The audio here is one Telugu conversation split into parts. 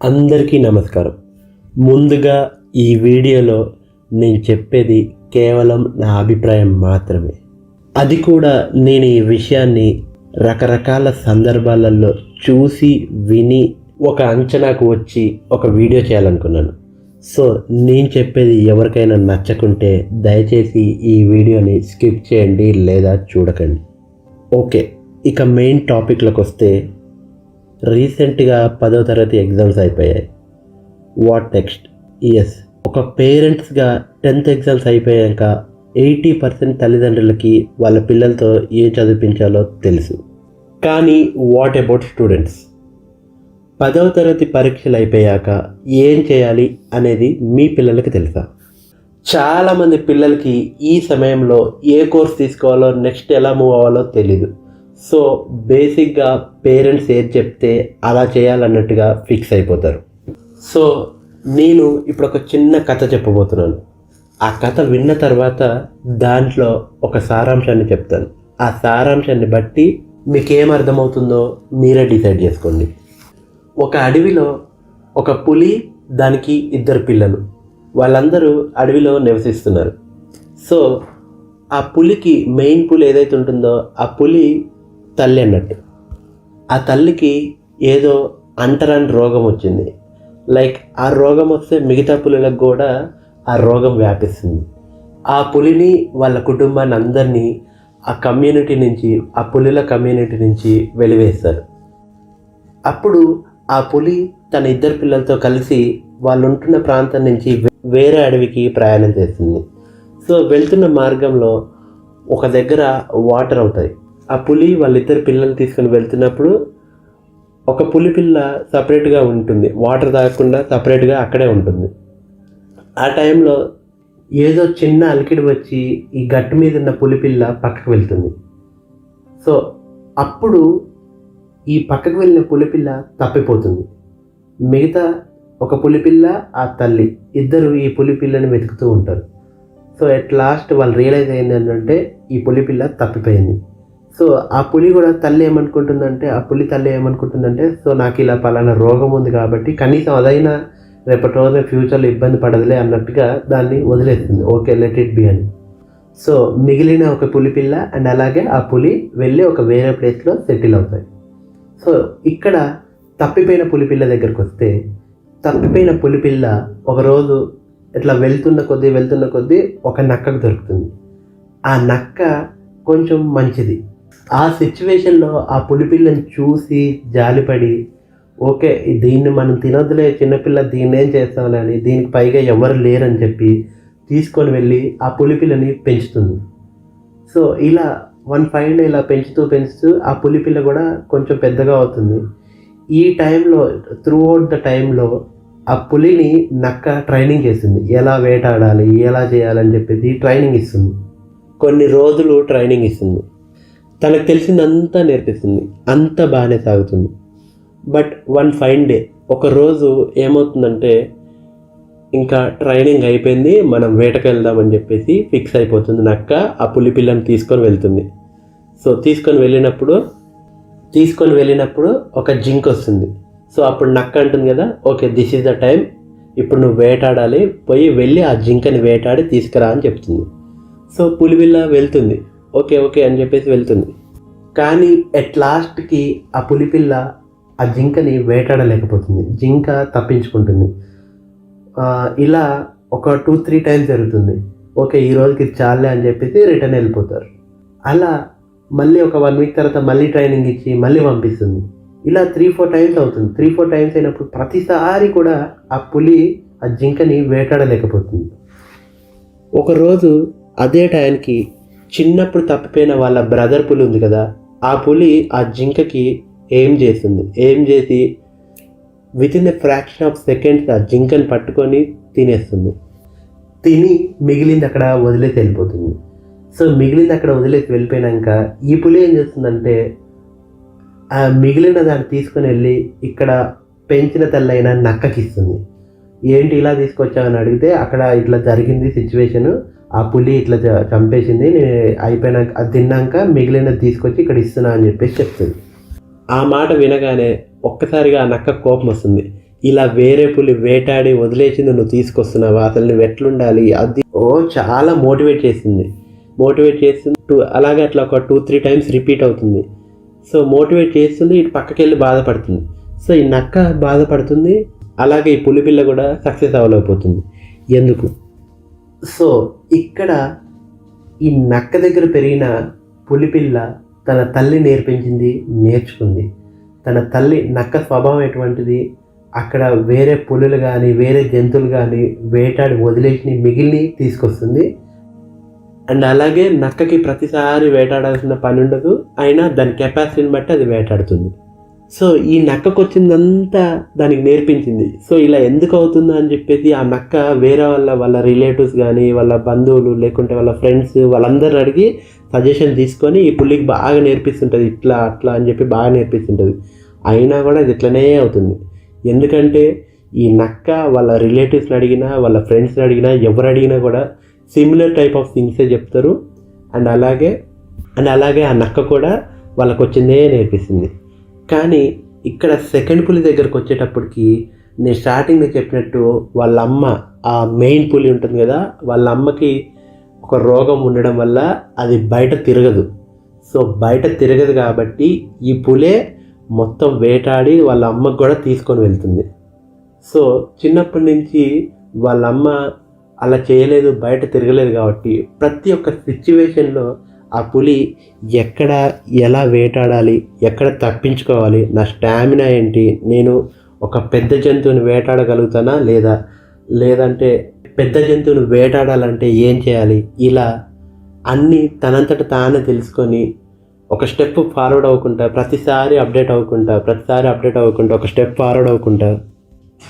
అందరికీ నమస్కారం. ముందుగా ఈ వీడియోలో నేను చెప్పేది కేవలం నా అభిప్రాయం మాత్రమే. అది కూడా నేను ఈ విషయాన్ని రకరకాల సందర్భాలలో చూసి విని ఒక అంచనాకు వచ్చి ఒక వీడియో చేయాలనుకున్నాను. సో నేను చెప్పేది ఎవరికైనా నచ్చకుంటే దయచేసి ఈ వీడియోని స్కిప్ చేయండి లేదా చూడకండి. ఓకే ఇక మెయిన్ టాపిక్లోకి వస్తే రీసెంట్గా పదో తరగతి ఎగ్జామ్స్ అయిపోయాయి. What next? ఎస్. ఒక పేరెంట్స్గా టెన్త్ ఎగ్జామ్స్ అయిపోయాక ఎయిటీ పర్సెంట్ తల్లిదండ్రులకి వాళ్ళ పిల్లలతో ఏం చదివించాలో తెలుసు. కానీ వాట్ అబౌట్ స్టూడెంట్స్? పదవ తరగతి పరీక్షలు అయిపోయాక ఏం చేయాలి అనేది మీ పిల్లలకి తెలుసా? చాలామంది పిల్లలకి ఈ సమయంలో ఏ కోర్స్ తీసుకోవాలో నెక్స్ట్ ఎలా మూవ్ అవ్వాలో తెలీదు. సో బేసిక్గా పేరెంట్స్ ఏది చెప్తే అలా చేయాలన్నట్టుగా ఫిక్స్ అయిపోతారు. సో నేను ఇప్పుడు ఒక చిన్న కథ చెప్పబోతున్నాను. ఆ కథ విన్న తర్వాత దాంట్లో ఒక సారాంశాన్ని చెప్తాను. ఆ సారాంశాన్ని బట్టి మీకేం అర్థమవుతుందో మీరే డిసైడ్ చేసుకోండి. ఒక అడవిలో ఒక పులి దానికి ఇద్దరు పిల్లలు. వాళ్ళందరూ అడవిలో నివసిస్తున్నారు. సో ఆ పులికి మెయిన్ పులి ఏదైతే ఉంటుందో ఆ పులి తల్లి అన్నట్టు. ఆ తల్లికి ఏదో అంటరాని రోగం వచ్చింది. లైక్ ఆ రోగం వస్తే మిగతా పులులకు కూడా ఆ రోగం వ్యాపిస్తుంది. ఆ పులిని వాళ్ళ కుటుంబాన్ని అందరినీ ఆ కమ్యూనిటీ నుంచి ఆ పులిల కమ్యూనిటీ నుంచి వెలివేస్తారు. అప్పుడు ఆ పులి తన ఇద్దరు పిల్లలతో కలిసి వాళ్ళు ఉంటున్న ప్రాంతం నుంచి వే- వేరే అడవికి ప్రయాణం చేస్తుంది. సో వెళ్తున్న మార్గంలో ఒక దగ్గర వాటర్ అవుతాయి. ఆ పులి వాళ్ళిద్దరు పిల్లల్ని తీసుకొని వెళ్తున్నప్పుడు ఒక పులి పిల్ల సపరేట్గా ఉంటుంది. వాటర్ తాగకుండా సపరేట్గా అక్కడే ఉంటుంది. ఆ టైంలో ఏదో చిన్న అలికిడి వచ్చి ఈ గట్టు మీద ఉన్న పులి పిల్ల పక్కకు వెళ్తుంది. సో అప్పుడు ఈ పక్కకు వెళ్ళిన పులిపిల్ల తప్పిపోతుంది. మిగతా ఒక పులిపిల్ల ఆ తల్లి ఇద్దరు ఈ పులిపిల్లని వెతుకుతూ ఉంటారు. సో ఎట్ లాస్ట్ వాళ్ళు రియలైజ్ అయింది ఏంటంటే ఈ పులిపిల్ల తప్పిపోయింది. సో ఆ పులి కూడా తల్లి ఏమనుకుంటుందంటే ఆ పులి తల్లి ఏమనుకుంటుందంటే సో నాకు ఇలా పలానా రోగం ఉంది కాబట్టి కనీసం అదైనా రేపటి రోజున ఫ్యూచర్లో ఇబ్బంది పడదులే అన్నట్టుగా దాన్ని వదిలేస్తుంది ఓకే లెట్ ఇట్ బి అని. సో మిగిలిన ఒక పులి పిల్ల అండ్ అలాగే ఆ పులి వెళ్ళి ఒక వేరే ప్లేస్లో సెటిల్ అవుతాయి. సో ఇక్కడ తప్పిపోయిన పులిపిల్ల దగ్గరికి వస్తే తప్పిపోయిన పులిపిల్ల ఒకరోజు ఇట్లా వెళ్తున్న కొద్దీ వెళ్తున్న కొద్దీ ఒక నక్కకు దొరుకుతుంది. ఆ నక్క కొంచెం మంచిది. ఆ సిచ్యువేషన్లో ఆ పులిపిల్లని చూసి జాలిపడి ఓకే దీన్ని మనం తినొద్దులే చిన్నపిల్ల దీన్ని ఏం చేస్తామని దీనికి పైగా ఎవరు లేరని చెప్పి తీసుకొని వెళ్ళి ఆ పులిపిల్లని పెంచుతుంది. సో ఇలా వన్ ఫైవ్ ఇలా పెంచుతూ పెంచుతూ ఆ పులిపిల్ల కూడా కొంచెం పెద్దగా అవుతుంది. ఈ టైంలో త్రూ అవుట్ ద టైంలో ఆ పులిని నక్క ట్రైనింగ్ చేస్తుంది. ఎలా వేటాడాలి ఎలా చేయాలని చెప్పేసి ట్రైనింగ్ ఇస్తుంది. కొన్ని రోజులు ట్రైనింగ్ ఇస్తుంది. తనకు తెలిసిందంతా నేర్పిస్తుంది. అంత బాగానే సాగుతుంది. బట్ వన్ ఫైన్ డే ఒకరోజు ఏమవుతుందంటే ఇంకా ట్రైనింగ్ అయిపోయింది మనం వేటకు వెళ్దామని చెప్పేసి ఫిక్స్ అయిపోతుంది నక్క ఆ పులి పిల్లని తీసుకొని వెళ్తుంది. సో తీసుకొని వెళ్ళినప్పుడు తీసుకొని వెళ్ళినప్పుడు ఒక జింక్ వస్తుంది. సో అప్పుడు నక్క అంటుంది కదా okay this is the time ఇప్పుడు నువ్వు వేటాడాలి పోయి వెళ్ళి ఆ జింకని వేటాడి తీసుకురా అని చెప్తుంది. సో పులిపిల్ల వెళ్తుంది. ఓకే ఓకే అని చెప్పేసి వెళ్తుంది. కానీ ఎట్ లాస్ట్కి ఆ పులిపిల్ల ఆ జింకని వేటాడలేకపోతుంది. జింక తప్పించుకుంటుంది. ఇలా ఒక టూ త్రీ టైమ్స్ జరుగుతుంది. ఓకే ఈ రోజుకి చాలే అని చెప్పేసి రిటర్న్ వెళ్ళిపోతారు. అలా మళ్ళీ ఒక వన్ వీక్ తర్వాత మళ్ళీ ట్రైనింగ్ ఇచ్చి మళ్ళీ పంపిస్తుంది. ఇలా త్రీ ఫోర్ టైమ్స్ అవుతుంది. త్రీ ఫోర్ టైమ్స్ అయినప్పుడు ప్రతిసారి కూడా ఆ పులి ఆ జింకని వేటాడలేకపోతుంది. ఒకరోజు అదే టైంకి చిన్నప్పుడు తప్పిపోయిన వాళ్ళ బ్రదర్ పులి ఉంది కదా ఆ పులి ఆ జింకకి ఏం చేస్తుంది? ఏం చేసి within the fraction of seconds ఆ జింకని పట్టుకొని తినేస్తుంది. తిని మిగిలింది అక్కడ వదిలేసి వెళ్ళిపోతుంది. సో మిగిలింది అక్కడ వదిలేసి వెళ్ళిపోయినాక ఈ పులి ఏం చేస్తుందంటే ఆ మిగిలిన దాన్ని తీసుకొని వెళ్ళి ఇక్కడ పెంచిన తెల్లైన నక్కకి ఇస్తుంది ఏంటి ఇలా తీసుకొచ్చామని అడిగితే అక్కడ ఇట్లా జరిగింది సిచ్యువేషను ఆ పులి ఇట్లా చంపేసింది నేను అయిపోయినాక అది తిన్నాక మిగిలినది తీసుకొచ్చి ఇక్కడ ఇస్తున్నా అని చెప్పేసి చెప్తుంది. ఆ మాట వినగానే ఒక్కసారిగా ఆ నక్క కోపం వస్తుంది. ఇలా వేరే పులి వేటాడి వదిలేసింది నువ్వు తీసుకొస్తున్నావా? అసలు నువ్వు ఎట్లుండాలి? అది ఓ చాలా మోటివేట్ చేసింది. మోటివేట్ చేస్తుంది టూ అలాగే అట్లా ఒక టూ త్రీ టైమ్స్ రిపీట్ అవుతుంది. సో మోటివేట్ చేస్తుంది ఇటు పక్కకి వెళ్ళి బాధపడుతుంది. సో ఈ నక్క బాధపడుతుంది అలాగే ఈ పులిపిల్ల కూడా సక్సెస్ అవ్వలేకపోతుంది. ఎందుకు? సో ఇక్కడ ఈ నక్క దగ్గర పెరిగిన పులిపిల్ల తన తల్లి నేర్పించింది నేర్చుకుంది. తన తల్లి నక్క స్వభావం ఎటువంటిది? అక్కడ వేరే పులులు కానీ వేరే జంతువులు కానీ వేటాడి వదిలేసి మిగిలిని తీసుకొస్తుంది. అండ్ అలాగే నక్కకి ప్రతిసారి వేటాడాల్సిన పని ఉండదు. అయినా దాని కెపాసిటీని బట్టి అది వేటాడుతుంది. సో ఈ నక్కకు వచ్చిందంతా దానికి నేర్పించింది. సో ఇలా ఎందుకు అవుతుందో అని చెప్పేసి ఆ నక్క వేరే వాళ్ళ వాళ్ళ రిలేటివ్స్ కానీ వాళ్ళ బంధువులు లేకుంటే వాళ్ళ ఫ్రెండ్స్ వాళ్ళందరిని అడిగి సజెషన్ తీసుకొని ఈ పుల్లికి బాగా నేర్పిస్తుంటుంది ఇట్లా అట్లా అని చెప్పి బాగా నేర్పిస్తుంటుంది. అయినా కూడా అది ఇట్లనే అవుతుంది. ఎందుకంటే ఈ నక్క వాళ్ళ రిలేటివ్స్ని అడిగినా వాళ్ళ ఫ్రెండ్స్ని అడిగినా ఎవరు అడిగినా కూడా సిమిలర్ టైప్ ఆఫ్ థింగ్సే చెప్తారు. అండ్ అలాగే అండ్ అలాగే ఆ నక్క కూడా వాళ్ళకు వచ్చిందే నేర్పిస్తుంది. కానీ ఇక్కడ సెకండ్ పులి దగ్గరకు వచ్చేటప్పటికి నేను స్టార్టింగ్లో చెప్పినట్టు వాళ్ళ అమ్మ ఆ మెయిన్ పులి ఉంటుంది కదా వాళ్ళ అమ్మకి ఒక రోగం ఉండడం వల్ల అది బయట తిరగదు. సో బయట తిరగదు కాబట్టి ఈ పులే మొత్తం వేటాడి వాళ్ళ అమ్మకు కూడా తీసుకొని వెళ్తుంది. సో చిన్నప్పటి నుంచి వాళ్ళ అమ్మ అలా చేయలేదు బయట తిరగలేదు కాబట్టి ప్రతి ఒక్క సిచ్యువేషన్లో ఆ పులి ఎక్కడ ఎలా వేటాడాలి ఎక్కడ తప్పించుకోవాలి నా స్టామినా ఏంటి నేను ఒక పెద్ద జంతువుని వేటాడగలుగుతానా లేదా లేదంటే పెద్ద జంతువుని వేటాడాలంటే ఏం చేయాలి? ఇలా అన్నీ తనంతట తానే తెలుసుకొని ఒక స్టెప్ ఫార్వర్డ్ అవ్వకుండా ప్రతిసారి అప్డేట్ అవ్వకుండా ప్రతిసారి అప్డేట్ అవ్వకుండా ఒక స్టెప్ ఫార్వర్డ్ అవ్వకుండా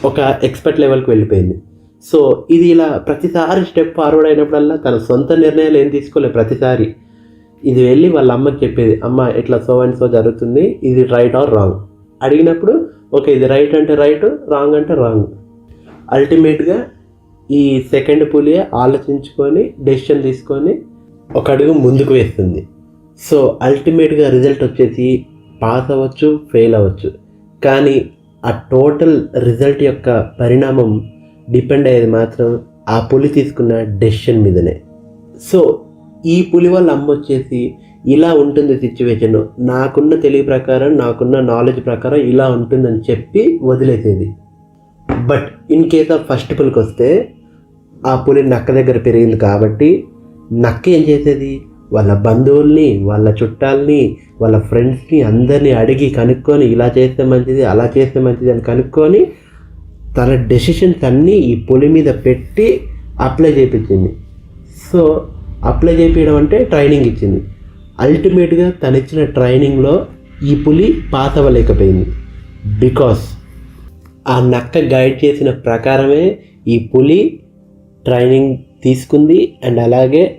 ఒక ఎక్స్పర్ట్ లెవెల్కి వెళ్ళిపోయింది. సో ఇది ఇలా ప్రతిసారి స్టెప్ ఫార్వర్డ్ అయినప్పుడల్లా తన సొంత నిర్ణయాలు ఏం తీసుకోలేదు ప్రతిసారి. ఇది వెళ్ళి వాళ్ళ అమ్మకి చెప్పేది అమ్మ ఇట్లా సో అండ్ సో జరుగుతుంది ఇది రైట్ ఆర్ రాంగ్ అడిగినప్పుడు ఓకే ఇది రైట్ అంటే రైట్ రాంగ్ అంటే రాంగ్ అల్టిమేట్గా ఈ సెకండ్ పులియే ఆలోచించుకొని డెసిషన్ తీసుకొని ఒక అడుగు ముందుకు వేస్తుంది. సో అల్టిమేట్గా రిజల్ట్ వచ్చేసి పాస్ అవ్వచ్చు ఫెయిల్ అవ్వచ్చు. కానీ ఆ టోటల్ రిజల్ట్ యొక్క పరిణామం డిపెండ్ అయ్యేది మాత్రం ఆ పులి తీసుకున్న డెసిషన్ మీదనే. సో ఈ పులి వాళ్ళ అమ్మ వచ్చేసి ఇలా ఉంటుంది సిచ్యువేషన్ నాకున్న తెలివి ప్రకారం నాకున్న నాలెడ్జ్ ప్రకారం ఇలా ఉంటుందని చెప్పి వదిలేసేది. But in case of first పులికి వస్తే ఆ పులి నక్క దగ్గర పెరిగింది కాబట్టి నక్క ఏం చేసేది? వాళ్ళ బంధువుల్ని వాళ్ళ చుట్టాలని వాళ్ళ ఫ్రెండ్స్ని అందరినీ అడిగి కనుక్కొని ఇలా చేస్తే మంచిది అలా చేస్తే మంచిది అని కనుక్కొని తన డెసిషన్స్ అన్నీ ఈ పులి మీద పెట్టి అప్లై చేయించింది సో అప్లై చేయడం అంటే ట్రైనింగ్ ఇచ్చింది. అల్టిమేట్గా తను ఇచ్చిన ట్రైనింగ్లో ఈ పులి పాస్ అవ్వలేకపోయింది బికాస్ ఆ నక్క గైడ్ చేసిన ప్రకారమే ఈ పులి ట్రైనింగ్ తీసుకుంది అండ్ అలాగే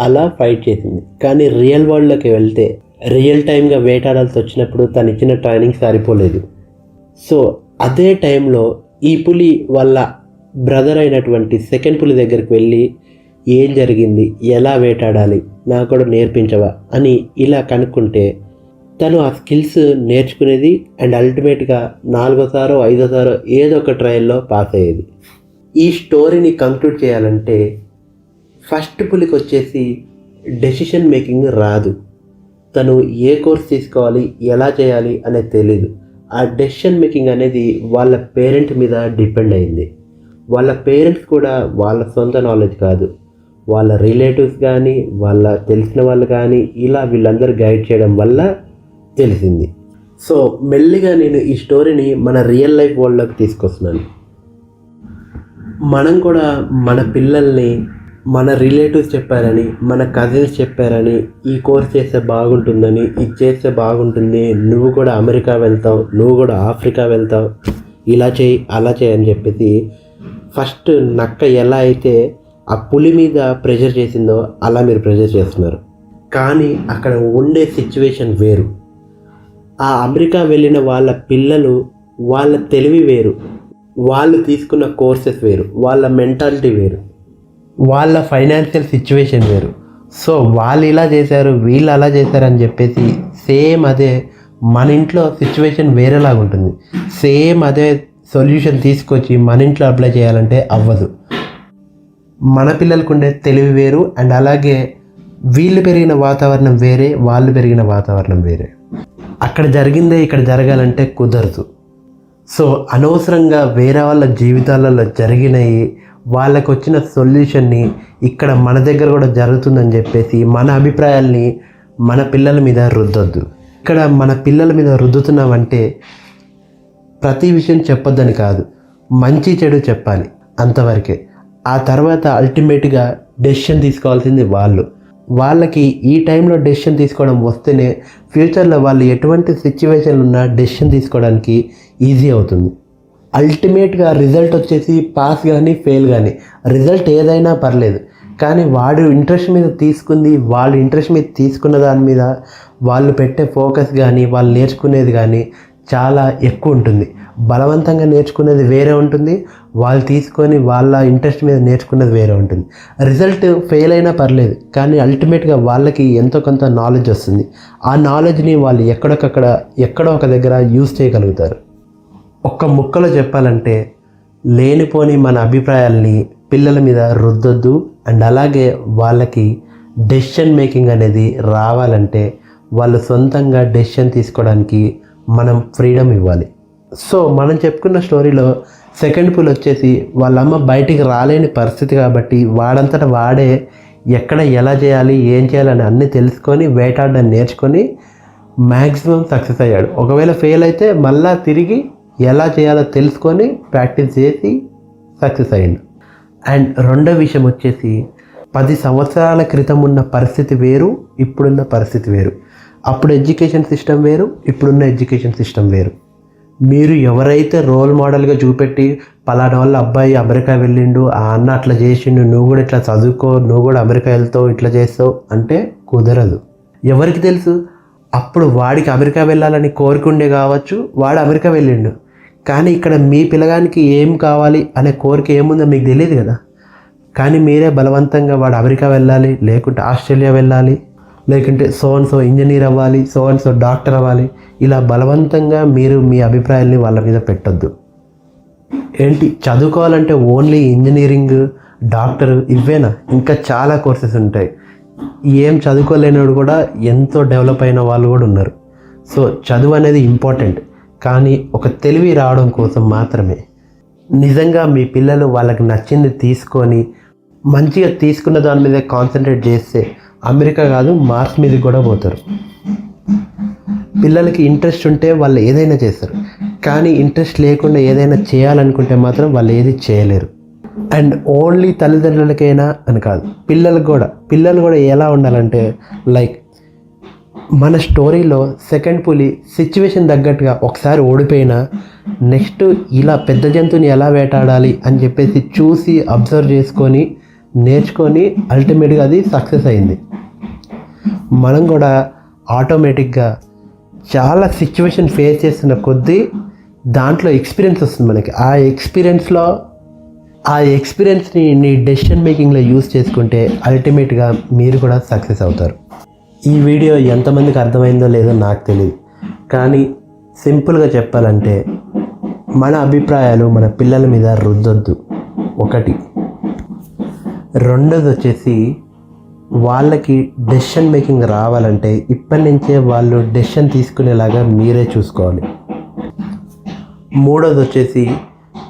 అలా ఫైట్ చేసింది. కానీ రియల్ వరల్డ్లోకి వెళ్తే రియల్ టైమ్గా వేటాడాల్సి వచ్చినప్పుడు తను ఇచ్చిన ట్రైనింగ్ సరిపోలేదు. సో అదే టైంలో ఈ పులి వాళ్ళ బ్రదర్ అయినటువంటి సెకండ్ పులి దగ్గరికి వెళ్ళి ఏం జరిగింది? ఎలా వేటాడాలి? నాకు కూడా నేర్పించవా? అని ఇలా కనుక్కుంటే తను ఆ స్కిల్స్ నేర్చుకునేది అండ్ అల్టిమేట్గా నాలుగోసారో ఐదోసారో ఏదో ఒక ట్రయల్లో పాస్ అయ్యేది. ఈ స్టోరీని కంక్లూడ్ చేయాలంటే ఫస్ట్ పులికి వచ్చేసి డెసిషన్ మేకింగ్ రాదు. తను ఏ కోర్స్ తీసుకోవాలి? ఎలా చేయాలి? అనేది తెలీదు. ఆ డెసిషన్ మేకింగ్ అనేది వాళ్ళ పేరెంట్ మీద డిపెండ్ అయింది. వాళ్ళ పేరెంట్స్ కూడా వాళ్ళ సొంత నాలెడ్జ్ కాదు. వాళ్ళ రిలేటివ్స్ కానీ వాళ్ళ తెలిసిన వాళ్ళు కానీ ఇలా వీళ్ళందరూ గైడ్ చేయడం వల్ల తెలిసింది. సో మెల్లిగా నేను ఈ స్టోరీని మన రియల్ లైఫ్ వరల్డ్లోకి తీసుకొస్తున్నాను. మనం కూడా మన పిల్లల్ని మన రిలేటివ్స్ చెప్పారని మన కజిన్స్ చెప్పారని ఈ కోర్స్ చేస్తే బాగుంటుందని ఇది చేస్తే బాగుంటుంది నువ్వు కూడా అమెరికా వెళ్తావు నువ్వు కూడా ఆఫ్రికా వెళ్తావు ఇలా చేయి అలా చేయి అని చెప్పేసి ఫస్ట్ నక్క ఎలా అయితే ఆ పులి మీద ప్రెషర్ చేసిందో అలా మీరు ప్రెషర్ చేస్తున్నారు. కానీ అక్కడ ఉండే సిచ్యువేషన్ వేరు. ఆ అమెరికా వెళ్ళిన వాళ్ళ పిల్లలు వాళ్ళ తెలివి వేరు. వాళ్ళు తీసుకున్న కోర్సెస్ వేరు. వాళ్ళ మెంటాలిటీ వేరు. వాళ్ళ ఫైనాన్షియల్ సిచ్యువేషన్ వేరు. సో వాళ్ళు ఇలా చేశారు వీళ్ళు అలా చేశారని చెప్పేసి సేమ్ అదే మన ఇంట్లో సిచ్యువేషన్ వేరేలాగా ఉంటుంది సేమ్ అదే సొల్యూషన్ తీసుకొచ్చి మన ఇంట్లో అప్లై చేయాలంటే అవ్వదు. మన పిల్లలకు ఉండే తెలివి వేరు అండ్ అలాగే వీళ్ళు పెరిగిన వాతావరణం వేరే వాళ్ళు పెరిగిన వాతావరణం వేరే. అక్కడ జరిగిందే ఇక్కడ జరగాలంటే కుదరదు. సో అనవసరంగా వేరే వాళ్ళ జీవితాలలో జరిగినవి వాళ్ళకు వచ్చిన సొల్యూషన్ని ఇక్కడ మన దగ్గర కూడా జరుగుతుందని చెప్పేసి మన అభిప్రాయాల్ని మన పిల్లల మీద రుద్దొద్దు. ఇక్కడ మన పిల్లల మీద రుద్దుతున్నామంటే ప్రతి విషయం చెప్పొద్దని కాదు మంచి చెడు చెప్పాలి అంతవరకే. ఆ తర్వాత అల్టిమేట్గా డెసిషన్ తీసుకోవాల్సింది వాళ్ళు. వాళ్ళకి ఈ టైంలో డెసిషన్ తీసుకోవడం వస్తేనే ఫ్యూచర్లో వాళ్ళు ఎటువంటి సిచ్యువేషన్లు ఉన్నా డెసిషన్ తీసుకోవడానికి ఈజీ అవుతుంది. అల్టిమేట్గా రిజల్ట్ వచ్చేసి పాస్ కానీ ఫెయిల్ కానీ రిజల్ట్ ఏదైనా పర్లేదు. కానీ వాడు ఇంట్రెస్ట్ మీద తీసుకుంది వాళ్ళు ఇంట్రెస్ట్ మీద తీసుకున్న దాని మీద వాళ్ళు పెట్టే ఫోకస్ కానీ వాళ్ళు నేర్చుకునేది కానీ చాలా ఎక్కువ ఉంటుంది. బలవంతంగా నేర్చుకునేది వేరే ఉంటుంది. వాళ్ళు తీసుకొని వాళ్ళ ఇంట్రెస్ట్ మీద నేర్చుకున్నది వేరే ఉంటుంది. రిజల్ట్ ఫెయిల్ అయినా పర్లేదు కానీ అల్టిమేట్గా వాళ్ళకి ఎంతో కొంత నాలెడ్జ్ వస్తుంది. ఆ నాలెడ్జ్ని వాళ్ళు ఎక్కడొకక్కడ ఎక్కడో ఒక దగ్గర యూజ్ చేయగలుగుతారు. ఒక్క ముక్కలో చెప్పాలంటే లేనిపోని మన అభిప్రాయాల్ని పిల్లల మీద రుద్దొద్దు అండ్ అలాగే వాళ్ళకి డెసిషన్ మేకింగ్ అనేది రావాలంటే వాళ్ళు సొంతంగా డెసిషన్ తీసుకోవడానికి మనం ఫ్రీడమ్ ఇవ్వాలి. సో మనం చెప్పుకున్న స్టోరీలో సెకండ్ పూల్ వచ్చేసి వాళ్ళమ్మ బయటికి రాలేని పరిస్థితి కాబట్టి వాడంతట వాడే ఎక్కడ ఎలా చేయాలి ఏం చేయాలని అన్నీ తెలుసుకొని వేటాడడం నేర్చుకొని మ్యాక్సిమం సక్సెస్ అయ్యాడు. ఒకవేళ ఫెయిల్ అయితే మళ్ళా తిరిగి ఎలా చేయాలో తెలుసుకొని ప్రాక్టీస్ చేసి సక్సెస్ అయ్యాడు. అండ్ రెండో విషయం వచ్చేసి పది సంవత్సరాల క్రితం ఉన్న పరిస్థితి వేరు ఇప్పుడున్న పరిస్థితి వేరు. అప్పుడు ఎడ్యుకేషన్ సిస్టమ్ వేరు ఇప్పుడున్న ఎడ్యుకేషన్ సిస్టమ్ వేరు. మీరు ఎవరైతే రోల్ మోడల్గా చూపెట్టి పలానా వాళ్ళ అబ్బాయి అమెరికా వెళ్ళిండు ఆ అన్న అట్లా చేసిండు నువ్వు కూడా ఇట్లా చదువుకో నువ్వు కూడా అమెరికా వెళ్తావు ఇట్లా చేస్తావు అంటే కుదరదు. ఎవరికి తెలుసు? అప్పుడు వాడికి అమెరికా వెళ్ళాలని కోరికుండే కావచ్చు వాడు అమెరికా వెళ్ళిండు. కానీ ఇక్కడ మీ పిల్లగానికి ఏం కావాలి అనే కోరిక ఏముందో మీకు తెలియదు కదా? కానీ మీరే బలవంతంగా వాడు అమెరికా వెళ్ళాలి లేకుంటే ఆస్ట్రేలియా వెళ్ళాలి లేకుంటే సో అండ్ సో ఇంజనీర్ అవ్వాలి సో అండ్ సో డాక్టర్ అవ్వాలి. ఇలా బలవంతంగా మీరు మీ అభిప్రాయాల్ని వాళ్ళ మీద పెట్టొద్దు. ఏంటి? చదువుకోవాలంటే ఓన్లీ ఇంజనీరింగ్ డాక్టర్ ఇవేనా ఇంకా చాలా కోర్సెస్ ఉంటాయి. ఏం చదువుకోలేనివాడు కూడా ఎంతో డెవలప్ అయిన వాళ్ళు కూడా ఉన్నారు. సో చదువు అనేది ఇంపార్టెంట్. కానీ ఒక తెలివి రావడం కోసం మాత్రమే. నిజంగా మీ పిల్లలు వాళ్ళకి నచ్చింది తీసుకొని మంచిగా తీసుకున్న దాని మీద కాన్సన్ట్రేట్ చేస్తే అమెరికా కాదు మార్స్ మీదకి కూడా పోతారు. పిల్లలకి ఇంట్రెస్ట్ ఉంటే వాళ్ళు ఏదైనా చేస్తారు. కానీ ఇంట్రెస్ట్ లేకుండా ఏదైనా చేయాలనుకుంటే మాత్రం వాళ్ళు ఏది చేయలేరు. అండ్ ఓన్లీ తల్లిదండ్రులకైనా అని కాదు పిల్లలకు కూడా. పిల్లలు కూడా ఎలా ఉండాలంటే లైక్ మన స్టోరీలో సెకండ్ పులి సిచ్యువేషన్ తగ్గట్టుగా ఒకసారి ఓడిపోయినా నెక్స్ట్ ఇలా పెద్ద జంతువుని ఎలా వేటాడాలి అని చెప్పేసి చూసి అబ్జర్వ్ చేసుకొని నేర్చుకొని అల్టిమేట్గా అది సక్సెస్ అయింది. మనం కూడా ఆటోమేటిక్గా చాలా సిచ్యువేషన్ ఫేస్ చేసిన కొద్దీ దాంట్లో ఎక్స్పీరియన్స్ వస్తుంది మనకి. ఆ ఎక్స్పీరియన్స్లో ఆ ఎక్స్పీరియన్స్ని నీ డెసిషన్ మేకింగ్లో యూస్ చేసుకుంటే అల్టిమేట్గా మీరు కూడా సక్సెస్ అవుతారు. ఈ వీడియో ఎంతమందికి అర్థమైందో లేదో నాకు తెలియదు కానీ సింపుల్గా చెప్పాలంటే మన అభిప్రాయాలు మన పిల్లల మీద రుద్దొద్దు. ఒకటి. రెండోది వచ్చేసి వాళ్ళకి డెసిషన్ మేకింగ్ రావాలంటే ఇప్పటి నుంచే వాళ్ళు డెసిషన్ తీసుకునేలాగా మీరే చూసుకోవాలి. మూడోది వచ్చేసి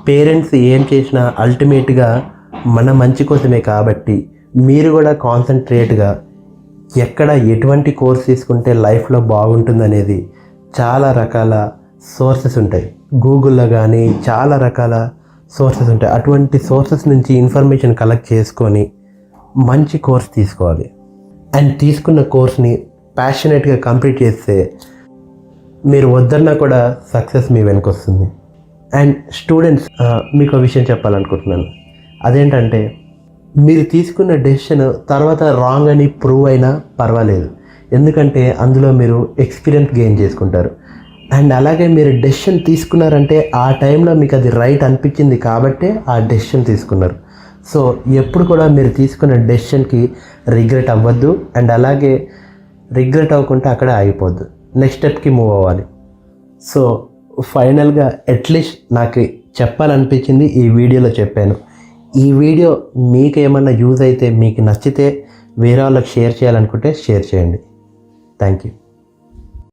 పేరెంట్స్ ఏం చేసినా అల్టిమేట్గా మన మంచి కోసమే కాబట్టి మీరు కూడా కాన్సన్ట్రేట్గా ఎక్కడ ఎటువంటి కోర్స్ తీసుకుంటే లైఫ్లో బాగుంటుందనేది చాలా రకాల సోర్సెస్ ఉంటాయి. గూగుల్లో కానీ చాలా రకాల సోర్సెస్ ఉంటాయి. అటువంటి సోర్సెస్ నుంచి ఇన్ఫర్మేషన్ కలెక్ట్ చేసుకొని మంచి కోర్స్ తీసుకోవాలి. అండ్ తీసుకున్న కోర్స్ని ప్యాషనెట్గా కంప్లీట్ చేస్తే మీరు వద్దన్నా కూడా సక్సెస్ మీ వెనకొస్తుంది. అండ్ స్టూడెంట్స్ మీకు ఒక విషయం చెప్పాలనుకుంటున్నాను. అదేంటంటే మీరు తీసుకున్న డెసిషన్ తర్వాత రాంగ్ అని ప్రూవ్ అయినా పర్వాలేదు. ఎందుకంటే అందులో మీరు ఎక్స్పీరియన్స్ గెయిన్ చేసుకుంటారు. అండ్ అలాగే మీరు డెసిషన్ తీసుకున్నారంటే ఆ టైంలో మీకు అది రైట్ అనిపించింది కాబట్టే ఆ డెసిషన్ తీసుకున్నారు. సో ఎప్పుడు కూడా మీరు తీసుకున్న డెసిషన్కి రిగ్రెట్ అవ్వద్దు అండ్ అలాగే రిగ్రెట్ అవ్వకుండా అక్కడ ఆగిపోద్దు. నెక్స్ట్ స్టెప్కి మూవ్ అవ్వాలి. సో ఫైనల్గా అట్లీస్ట్ నాకు చెప్పాలనిపించింది ఈ వీడియోలో చెప్పాను. ఈ వీడియో మీకు ఏమన్నా యూజ్ అయితే మీకు నచ్చితే వేరే వాళ్ళకి షేర్ చేయాలనుకుంటే షేర్ చేయండి. Thank you.